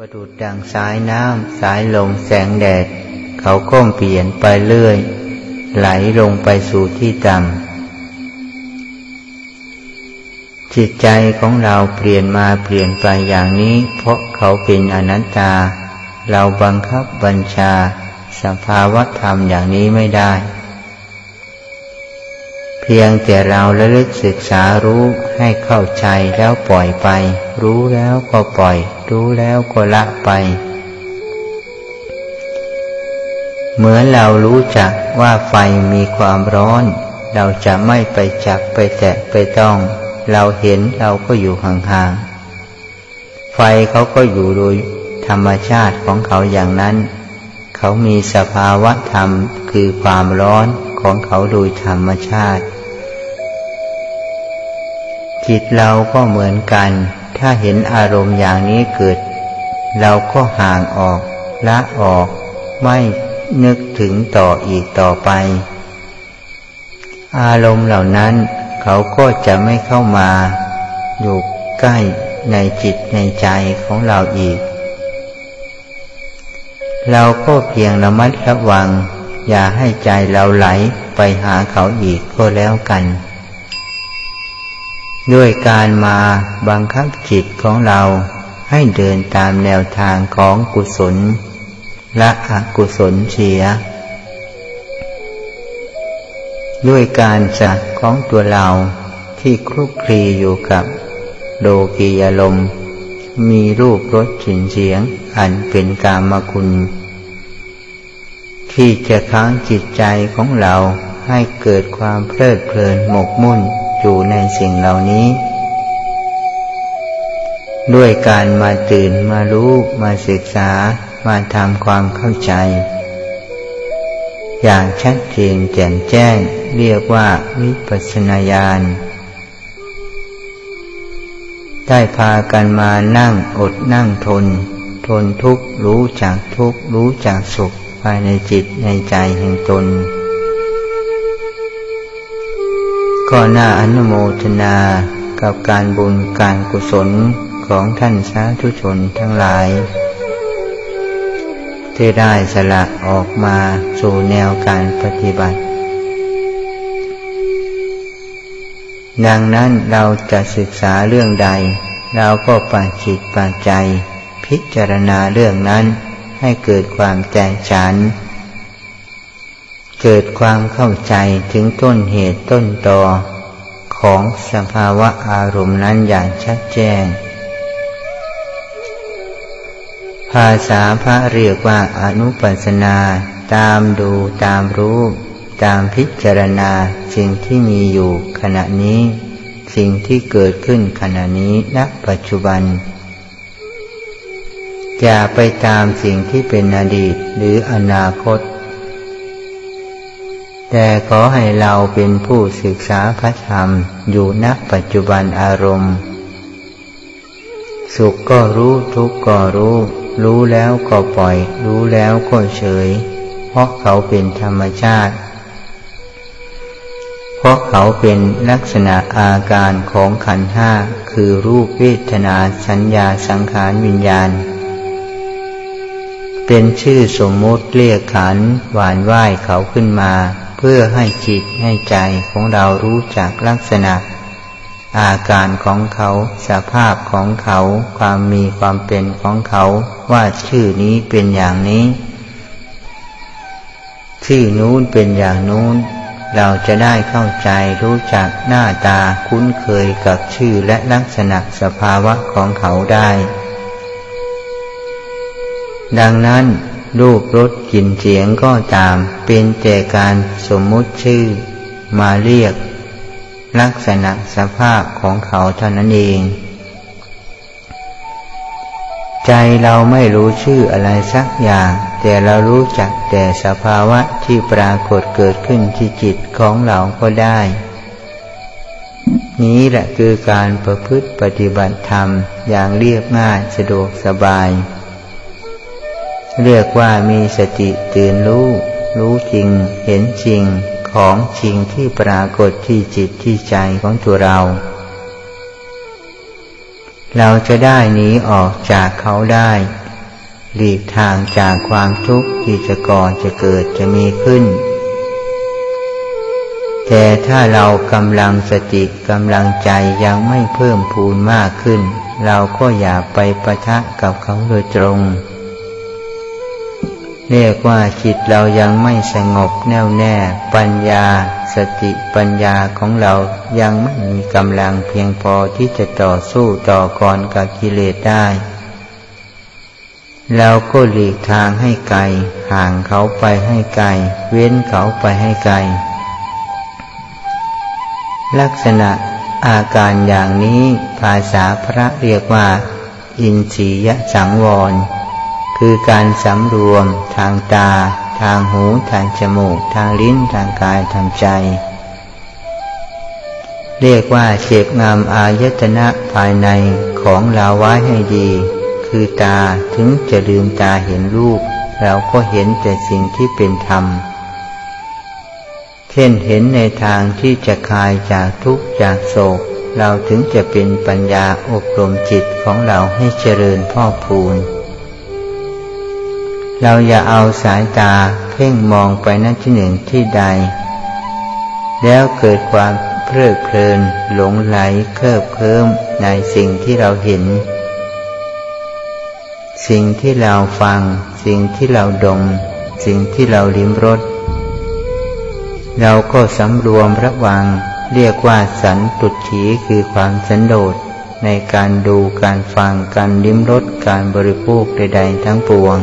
ประดุดดังสายน้ำสายลมแสงแดด เขาก้มเปลี่ยนไปเรื่อย ไหลลงไปสู่ที่ต่ำจิตใจของเราเปลี่ยนมาเปลี่ยนไปอย่างนี้ เพราะเขาเป็นอนัตตา เราบังคับบัญชา สภาวะธรรมอย่างนี้ไม่ได้ พียงแต่เราระลึกศึกษารู้ให้เข้าใจแล้วปล่อยไป รู้แล้วก็ปล่อย รู้แล้วก็ละไป เหมือนเรารู้จักว่าไฟมีความร้อน เราจะไม่ไปจับไปแตะไปต้อง เราเห็นเราก็อยู่ห่างๆไฟเขาก็อยู่โดยธรรมชาติของเขาอย่างนั้น เขามีสภาวะธรรมคือความร้อนของเขาโดยธรรมชาติ จิตเราก็เหมือนกัน ถ้าเห็นอารมณ์อย่างนี้เกิด เราก็ห่างออกละออก ไม่นึกถึงต่ออีกต่อไป อารมณ์เหล่านั้น เขาก็จะไม่เข้ามา อยู่ใกล้ในจิตในใจของเราอีก เราก็เพียงระมัดระวัง อย่าให้ใจเราไหลไปหาเขาอีกก็แล้วกัน ด้วยการมาบังคับจิตของเราให้เดินตามแนวทางของกุศล และอกุศลเสีย ด้วยการจักของตัวเราที่คลุกคลีอยู่กับโลกียลม มีรูปรสฉินเสียงอันเป็นกามคุณ ที่จะค้างจิตใจของเราให้เกิดความเพลิดเพลินหมกมุ่น อยู่ในสิ่งเหล่านี้ ด้วยการมาตื่นมารู้มาศึกษามาทำความเข้าใจ อย่างชัดเจนแจ่มแจ้งเรียกว่าวิปัสสนาญาณได้พากันมานั่งอดนั่งทน ทนทุกข์รู้จักทุกข์รู้จักสุขภายในจิตในใจแห่งตน ก็น่าอนุโมทนากับการบุญการกุศลของท่านสาธุชนทั้งหลาย ที่ได้สละออกมาสู่แนวการปฏิบัติ ดังนั้นเราจะศึกษาเรื่องใด เราก็ปัจจิตปัจใจ พิจารณาเรื่องนั้นให้เกิดความแตกฉาน เกิดความเข้าใจถึงต้นเหตุต้นตอของสภาวะอารมณ์นั้นอย่างชัดแจ้ง ภาษาพระเรียกว่าอนุปัสนาตามดูตามรู้ตามพิจารณาสิ่งที่มีอยู่ขณะนี้ สิ่งที่เกิดขึ้นขณะนี้ณปัจจุบัน อย่าไปตามสิ่งที่เป็นอดีตหรืออนาคต แต่ขอให้เราเป็นผู้ศึกษาพระธรรมอยู่ณปัจจุบันอารมณ์ สุขก็รู้ทุกข์ก็รู้ รู้แล้วก็ปล่อย รู้แล้วก็เฉย เพราะเขาเป็นธรรมชาติ เพราะเขาเป็นลักษณะอาการของขันห้าคือรูปเวทนาสัญญาสังขารวิญญาณ เป็นชื่อสมมติเรียกขันหวานไหวเขาขึ้นมา เพื่อให้จิตให้ใจของเรารู้จักลักษณะ อาการของเขาสภาพของเขา ความมีความเป็นของเขา ว่าชื่อนี้เป็นอย่างนี้ ชื่อนู้นเป็นอย่างนู้น เราจะได้เข้าใจรู้จักหน้าตาคุ้นเคยกับชื่อและลักษณะสภาวะของเขาได้ ดังนั้น รูปรสกลิ่นเสียงก็ตาม เป็นแต่การสมมุติชื่อมาเรียก ลักษณะสภาพของเขาเท่านั้นเอง ใจเราไม่รู้ชื่ออะไรสักอย่าง แต่เรารู้จักแต่สภาวะที่ปรากฏเกิดขึ้นที่จิตของเราก็ได้ นี้แหละคือการประพฤติปฏิบัติธรรมอย่างเรียบง่ายสะดวกสบาย เรียกว่ามีสติตื่นรู้ รู้จริง เห็นจริงของจริงที่ปรากฏที่จิตที่ใจของตัวเรา เราจะได้หนีออกจากเขาได้ หลีกทางจากความทุกข์ที่จะก่อจะเกิดจะมีขึ้น แต่ถ้าเรากำลังสติกำลังใจยังไม่เพิ่มพูนมากขึ้น เราก็อย่าไปประทะกับเขาโดยตรง เรียกว่าจิตเรายังไม่สงบแน่วแน่ ปัญญา สติปัญญาของเรายังไม่มีกำลังเพียงพอที่จะต่อสู้ต่อกรกับกิเลสได้เราก็หลีกทางให้ไกล ห่างเขาไปให้ไกล เว้นเขาไปให้ไกล ลักษณะอาการอย่างนี้ภาษาพระเรียกว่า อินทรียสังวร คือการสำรวมทางตา ทางหู ทางจมูก ทางลิ้น ทางกาย ทางใจ เรียกว่าเจ็บงามอายตนะภายในของเราไว้ให้ดี คือตาถึงจะลืมตาเห็นรูป เราก็เห็นแต่สิ่งที่เป็นธรรม เช่นเห็นในทางที่จะคลายจากทุกข์จากโศก เราถึงจะเป็นปัญญาอบรมจิตของเราให้เจริญพ่อพูน เราอย่าเอาสายตาเพ่งมองไปนั่นที่หนึ่งที่ใด แล้วเกิดความเพลิดเพลินหลงไหลเคลิบเคลิ้มในสิ่งที่เราเห็น สิ่งที่เราฟัง สิ่งที่เราดม สิ่งที่เราลิ้มรสเราก็สำรวมระวังเรียกว่าสันตุถีคือความสันโดษในการดูการฟังการลิ้มรสการบริโภคใด ๆ ทั้งปวง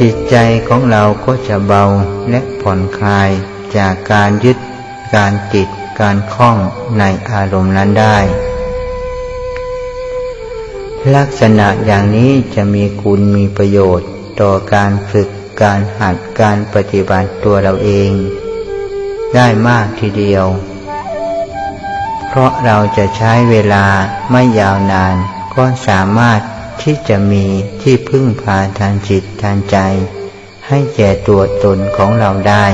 จิตใจของเราก็จะเบาและผ่อนคลายจากการยึด การติด การคล้องในอารมณ์นั้นได้ ลักษณะอย่างนี้จะมีคุณมีประโยชน์ต่อการฝึกการหัดการปฏิบัติตัวเราเอง ได้มากทีเดียว เพราะเราจะใช้เวลาไม่ยาวนานก็สามารถ ที่จะมีที่พึ่งพาทางจิตทางใจ ให้แก่ตัวตนของเราได้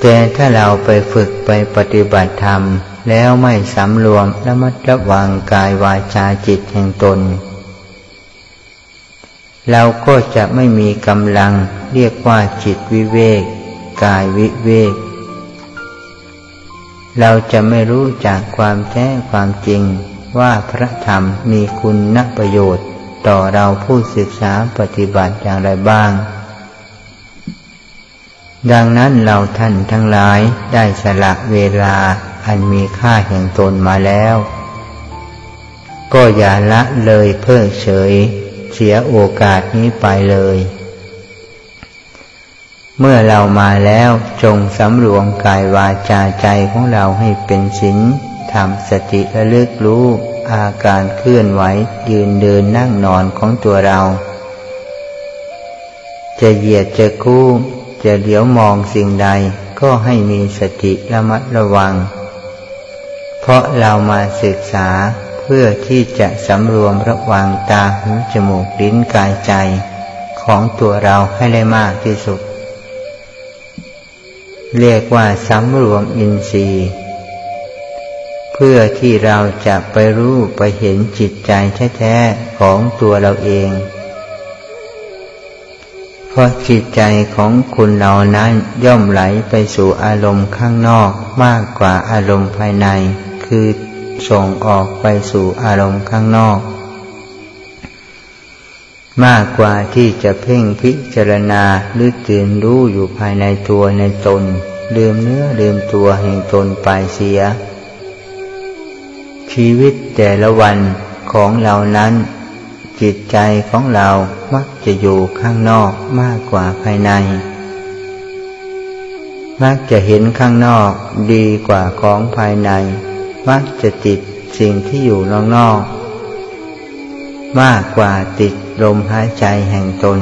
แต่ถ้าเราไปฝึกไปปฏิบัติธรรม แล้วไม่สำรวมและมัดระวังกายวาจาจิตแห่งตน เราก็จะไม่มีกำลังเรียกว่าจิตวิเวก กายวิเวก เราจะไม่รู้จากความแท้ความจริง ว่าพระธรรมมีคุณนประโยชน์ต่อเราผู้ศึกษาปฏิบัติอย่างไรบ้าง ดังนั้นเราท่านทั้งหลายได้สละเวลาอันมีค่าแห่งตนมาแล้ว ก็อย่าละเลยเพิกเฉย เสียโอกาสนี้ไปเลย เมื่อเรามาแล้วจงสำรวมกายวาจาใจของเราให้เป็นศีล ทำสติระลึกรู้อาการเคลื่อนไหวยืนเดินนั่งนอนของตัวเรา จะเหยียดจะคู่จะเหลียวมองสิ่งใดก็ให้มีสติระมัดระวัง เพราะเรามาศึกษาเพื่อที่จะสำรวมระวังตาหูจมูกลิ้นกายใจ ของตัวเราให้ได้มากที่สุด เรียกว่าสำรวมอินทรีย์ พื่อที่เราจะไปรู้ไปเห็นจิตใจแท้ๆของตัวเราเอง เพราะจิตใจของคุณเรานั้นย่อมไหลไปสู่อารมณ์ข้างนอกมากกว่าอารมณ์ภายใน คือส่งออกไปสู่อารมณ์ข้างนอก มากกว่าที่จะเพ่งพิจารณาหรือตื่นรู้อยู่ภายในตัวในตนลืมเนื้อลืมตัวแห่งตนไปเสีย ชีวิตแต่ละวันของเรานั้น จิตใจของเรามักจะอยู่ข้างนอกมากกว่าภายใน มักจะเห็นข้างนอกดีกว่าของภายใน มักจะติดสิ่งที่อยู่นอกๆมากกว่าติดลมหายใจแห่งตน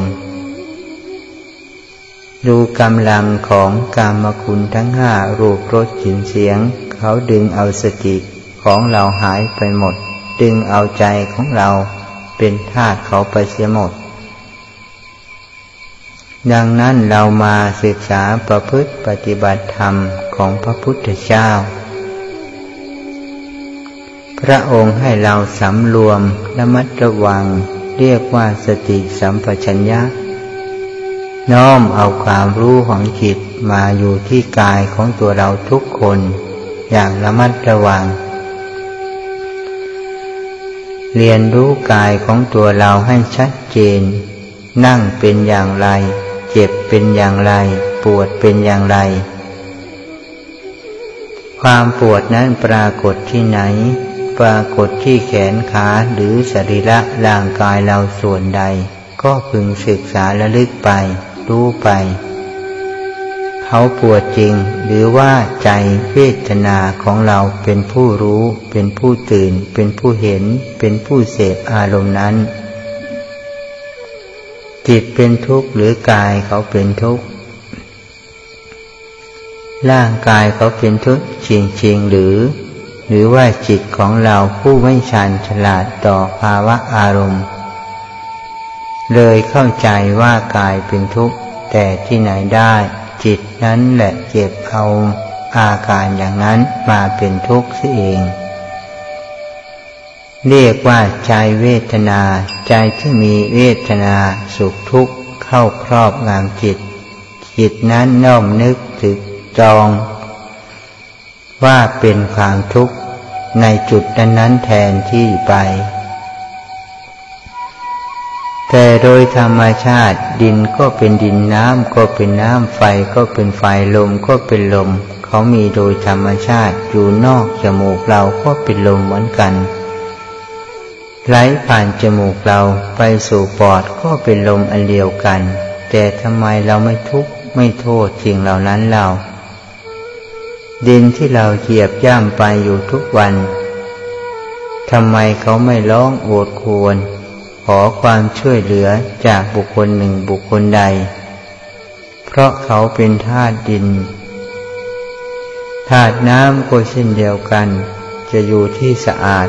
ดูกำลังของกามคุณทั้งห้ารูปรสกลิ่นเสียง เขาดึงเอาสติ ของเราหายไปหมดดึงเอาใจของเราเป็นทาสเขาไปเสียหมด ดังนั้นเรามาศึกษาประพฤติปฏิบัติธรรมของพระพุทธเจ้า พระองค์ให้เราสำรวมระมัดระวัง เรียกว่าสติสัมปชัญญะน้อมเอาความรู้ของจิตมาอยู่ที่กายของตัวเราทุกคน อย่างระมัดระวัง เรียนรู้กายของตัวเราให้ชัดเจน นั่งเป็นอย่างไร เจ็บเป็นอย่างไร ปวดเป็นอย่างไร ความปวดนั้นปรากฏที่ไหน ปรากฏที่แขนขาหรือสรีระร่างกายเราส่วนใด ก็พึงศึกษาและลึกไป รู้ไป เขาปวดจริง หรือว่าใจเวทนาของเราเป็นผู้รู้ เป็นผู้ตื่น เป็นผู้เห็น เป็นผู้เสพอารมณ์นั้น จิตเป็นทุกข์หรือกายเขาเป็นทุกข์ร่างกายเขาเป็นทุกข์จริงๆหรือ หรือว่าจิตของเราผู้ไม่ชันฉลาดต่อภาวะอารมณ์ เลยเข้าใจว่ากายเป็นทุกข์แต่ที่ไหนได้ นั้นแหละเก็บเอาอาการอย่างนั้นมาเป็นทุกข์เสียเอง เรียกว่าใจเวทนาใจที่มีเวทนาสุขทุกข์เข้าครอบงำจิต จิตนั้นน้อมนึกถึกจอง ว่าเป็นความทุกข์ในจุดนั้นแทนที่ไป แต่โดยธรรมชาติดินก็เป็นดินน้ำก็เป็นน้ำไฟก็เป็นไฟลมก็เป็นลม เขามีโดยธรรมชาติอยู่นอกจมูกเราก็เป็นลมเหมือนกัน ไหลผ่านจมูกเราไปสู่ปอดก็เป็นลมอันเดียวกัน แต่ทำไมเราไม่ทุกข์ไม่โทษสิ่งเหล่านั้นเรา ดินที่เราเหยียบย่ำไปอยู่ทุกวันทำไมเขาไม่ร้องโอดควร อความช่วยเหลือจากบุคคลหนึ่งบุคคลใด เพราะเขาเป็นธาตุดิน ธาตุน้ำก็เช่นเดียวกัน จะอยู่ที่สะอาด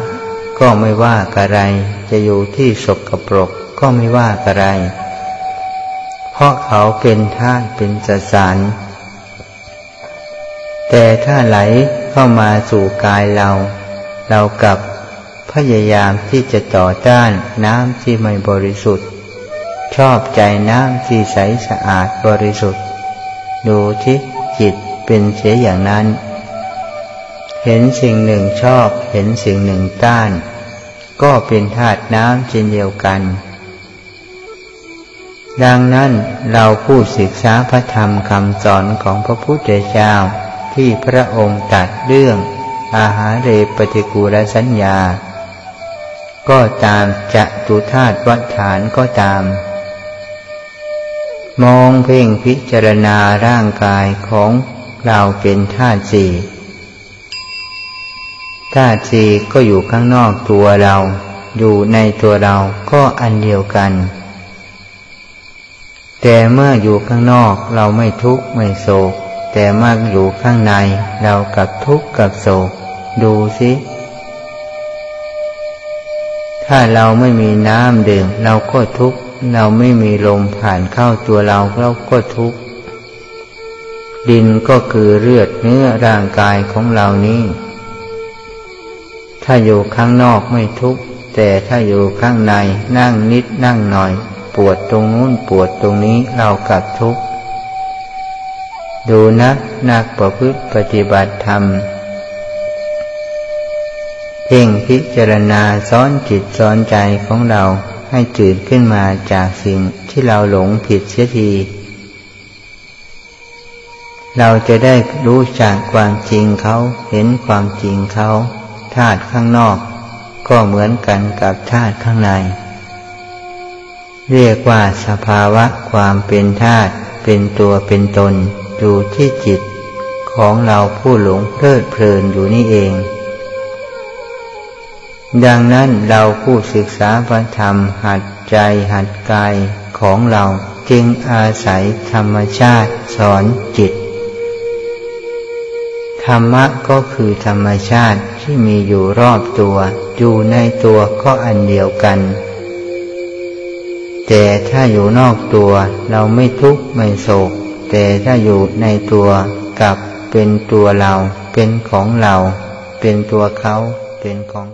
ก็ไม่ว่ากะไร จะอยู่ที่สกปรกก็ไม่ว่ากะไร เพราะเขาเป็นธาตุเป็นสสาร แต่ถ้าไหลเข้ามาสู่กายเรา เรากลับ พยายามที่จะต่อต้านน้ำที่ไม่บริสุทธิ์ ชอบใจน้ำที่ใสสะอาดบริสุทธิ์ ดูที่จิตเป็นเสียอย่างนั้น เห็นสิ่งหนึ่งชอบเห็นสิ่งหนึ่งต้าน ก็เป็นธาตุน้ำเช่นเดียวกัน ดังนั้นเราผู้ศึกษาพระธรรมคำสอนของพระพุทธเจ้าที่พระองค์ตัดเรื่องอาหารเรปฏิกูลสัญญา ก็ตามจะตุธาตุวัฏฐานก็ตาม มองเพ่งพิจารณาร่างกายของเราเป็นธาตุสี่ธาตุสี่ก็อยู่ข้างนอกตัวเรา อยู่ในตัวเราก็อันเดียวกัน แต่เมื่ออยู่ข้างนอกเราไม่ทุกข์ไม่โศก แต่มากอยู่ข้างในเรากับทุกข์กับโศก ดูสิ ถ้าเราไม่มีน้ำดื่มเราก็ทุกข์ เราไม่มีลมผ่านเข้าตัวเราเราก็ทุกข์ ดินก็คือเลือดเนื้อร่างกายของเรานี้ ถ้าอยู่ข้างนอกไม่ทุกข์ แต่ถ้าอยู่ข้างในนั่งนิดนั่งหน่อย ปวดตรงนู้นปวดตรงนี้เรากลับทุกข์ ดูนักนักประพฤติปฏิบัติธรรม เพ่งพิจารณาซ้อนจิตซ้อนใจของเราให้จืดขึ้นมาจากสิ่งที่เราหลงผิดเสียที เราจะได้รู้จากความจริงเขาเห็นความจริงเขาธาตุข้างนอก ก็เหมือนกันกับธาตุข้างใน เรียกว่าสภาวะความเป็นธาตุเป็นตัวเป็นตนอยู่ที่จิตของเราผู้หลงเพลิดเพลินอยู่นี่เอง ดังนั้นเราผู้ศึกษาพระธรรมหัดใจหัดกายของเราจึงอาศัยธรรมชาติสอนจิต ธรรมะก็คือธรรมชาติที่มีอยู่รอบตัว อยู่ในตัวก็อันเดียวกัน แต่ถ้าอยู่นอกตัวเราไม่ทุกข์ไม่โศก แต่ถ้าอยู่ในตัวกับเป็นตัวเรา เป็นของเรา เป็นตัวเขา เป็นของ